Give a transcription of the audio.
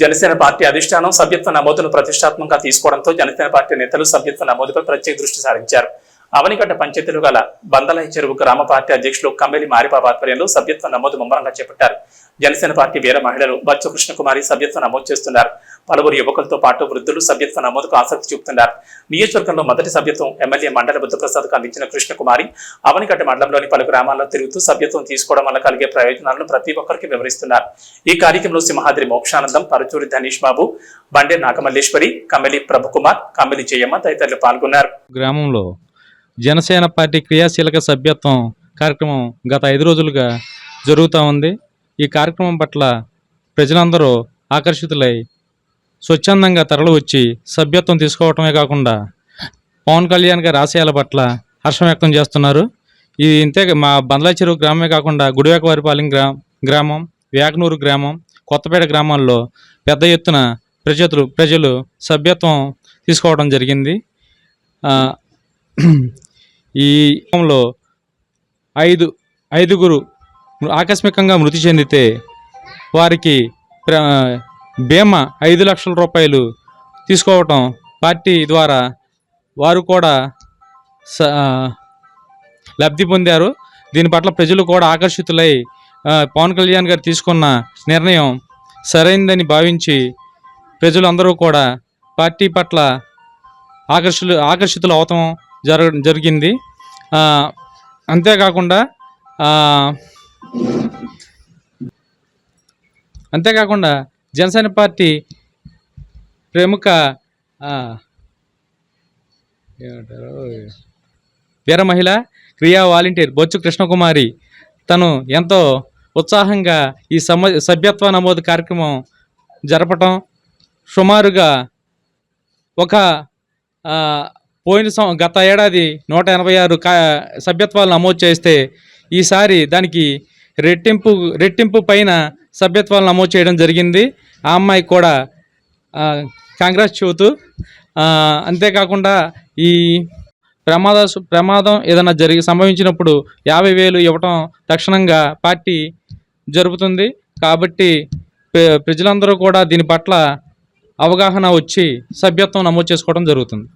Janasena party అధిష్టానం సభ్యత్వ నమోదును ప్రతిష్టాత్మకంగా తీసుకోవడంతో జనసేన పార్టీ నేతలు సభ్యత్వ నమోదుపై ప్రత్యేక దృష్టి సారించారు. అవనిగడ్డ పంచాయతీలు గల బందలాయి చెరువు గ్రామ పార్టీ అధ్యక్షులు కమ్మెలి మారిబాబు ఆధ్వర్యంలో సభ్యత్వ నమోదు ముమ్మరంగా చేపట్టారు. జనసేన పార్టీ వీర మహిళలు బచ్చు కృష్ణకుమారి సభ్యత్వ నమోదు చేస్తున్నారు. పలువురు యువకులతో పాటు వృద్ధులు సభ్యత్వ నమోదుకు ఆసక్తి చూపుతున్నారు. నియోజకవర్గంలో మొదటి సభ్యత్వం ఎమ్మెల్యే మండల బుద్ధప్రసాద్కు అందించిన కృష్ణకుమారి అవనిగడ్డ మండలంలోని పలు గ్రామాల్లో తిరుగుతూ సభ్యత్వం తీసుకోవడం వల్ల కలిగే ప్రయోజనాలను ప్రతి ఒక్కరికి వివరిస్తున్నారు. ఈ కార్యక్రమంలో సింహాద్రి మోక్షానందం పరుచూరి ధనీష్ బాబు బండే నాగమల్లేశ్వరి కమ్మెలి ప్రభుకుమార్ కమ్మెలి జయమ్మ తదితరులు పాల్గొన్నారు. గ్రామంలో జనసేన పార్టీ క్రియాశీలక సభ్యత్వం కార్యక్రమం గత ఐదు రోజులుగా జరుగుతూ ఉంది. ఈ కార్యక్రమం పట్ల ప్రజలందరూ ఆకర్షితులై స్వచ్ఛందంగా తరలివచ్చి సభ్యత్వం తీసుకోవటమే కాకుండా పవన్ కళ్యాణ్ గారి ఆశయాల పట్ల హర్షం వ్యక్తం చేస్తున్నారు. ఇది ఇంతే మా బందల చెరువు గ్రామమే కాకుండా గుడివేకవారిపాలెం గ్రా గ్రామం వేగనూరు గ్రామం కొత్తపేట గ్రామాల్లో పెద్ద ఎత్తున ప్రజలు ప్రజలు సభ్యత్వం తీసుకోవడం జరిగింది. ఈ క్రమంలో ఐదు ఐదుగురు ఆకస్మికంగా మృతి చెందితే వారికి ప్ర బీమా ఐదు లక్షల రూపాయలు తీసుకోవటం పార్టీ ద్వారా వారు కూడా స లబ్ధి పొందారు. దీని పట్ల ప్రజలు కూడా ఆకర్షితులై పవన్ కళ్యాణ్ గారు తీసుకున్న నిర్ణయం సరైందని భావించి ప్రజలందరూ కూడా పార్టీ పట్ల ఆకర్షులు ఆకర్షితులు అవటం జర జరిగింది. అంతేకాకుండా అంతేకాకుండా జనసేన పార్టీ ప్రముఖ ఏమంటారు? వీర మహిళ క్రియా వాలంటీర్ బొచ్చు కృష్ణకుమారి. తను ఎంతో ఉత్సాహంగా ఈ సమ సభ్యత్వ నమోదు కార్యక్రమం జరపటం సుమారుగా ఒక పోయిన సం గత ఏడాది నూట ఎనభై ఆరు కా సభ్యత్వాలు నమోదు చేస్తే ఈసారి దానికి రెట్టింపు రెట్టింపు పైన సభ్యత్వాలు నమోదు చేయడం జరిగింది. ఆ అమ్మాయికి కూడా కాంగ్రెస్ చెబుతూ అంతేకాకుండా ఈ ప్రమాద ప్రమాదం ఏదైనా జరిగి సంభవించినప్పుడు యాభై వేలు ఇవ్వటం తక్షణంగా పార్టీ జరుపుతుంది. కాబట్టి ప్రజలందరూ కూడా దీని పట్ల అవగాహన వచ్చి సభ్యత్వం నమోదు చేసుకోవడం జరుగుతుంది.